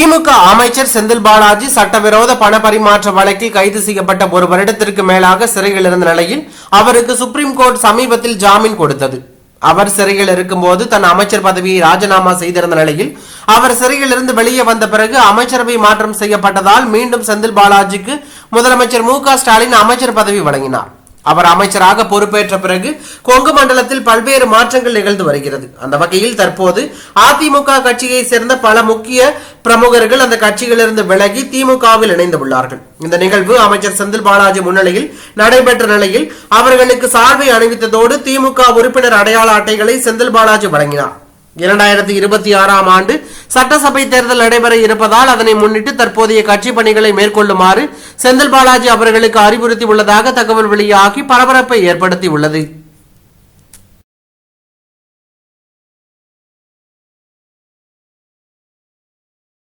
திமுக அமைச்சர் செந்தில் பாலாஜி சட்டவிரோத பண பரிமாற்ற வழக்கில் கைது செய்யப்பட்ட ஒரு வருடத்திற்கு மேலாக சிறையில் இருந்த நிலையில் அவருக்கு சுப்ரீம் கோர்ட் சமீபத்தில் ஜாமீன் கொடுத்தது. அவர் சிறையில் இருக்கும்போது தன் அமைச்சர் பதவியை ராஜினாமா செய்திருந்த நிலையில் அவர் சிறையில் இருந்து வெளியே வந்த பிறகு அமைச்சரவை மாற்றம் செய்யப்பட்டதால் மீண்டும் செந்தில் பாலாஜிக்கு முதலமைச்சர் மு க ஸ்டாலின் அமைச்சர் பதவி வழங்கினார். அவர் அமைச்சராக பொறுப்பேற்ற பிறகு கொங்கு மண்டலத்தில் பல்வேறு மாற்றங்கள் நிகழ்ந்து வருகிறது. அந்த வகையில் தற்போது அதிமுக கட்சியை சேர்ந்த பல முக்கிய பிரமுகர்கள் அந்த கட்சியிலிருந்து விலகி திமுகவில் இணைந்துள்ளார்கள். இந்த நிகழ்வு அமைச்சர் செந்தில் பாலாஜி முன்னிலையில் நடைபெற்ற நிலையில் அவர்களுக்கு சார்பை அணிவித்ததோடு திமுக உறுப்பினர் அடையாள அட்டைகளை செந்தில் பாலாஜி வழங்கினார். இரண்டாயிரத்தி இருபத்தி ஆறாம் ஆண்டு சட்டசபை தேர்தல் நடைபெற இருப்பதால் அதனை முன்னிட்டு தற்போதைய கட்சி பணிகளை மேற்கொள்ளுமாறு செந்தில் பாலாஜி அவர்களுக்கு அறிவுறுத்தி உள்ளதாக தகவல் வெளியாகி பரபரப்பை ஏற்படுத்தி உள்ளது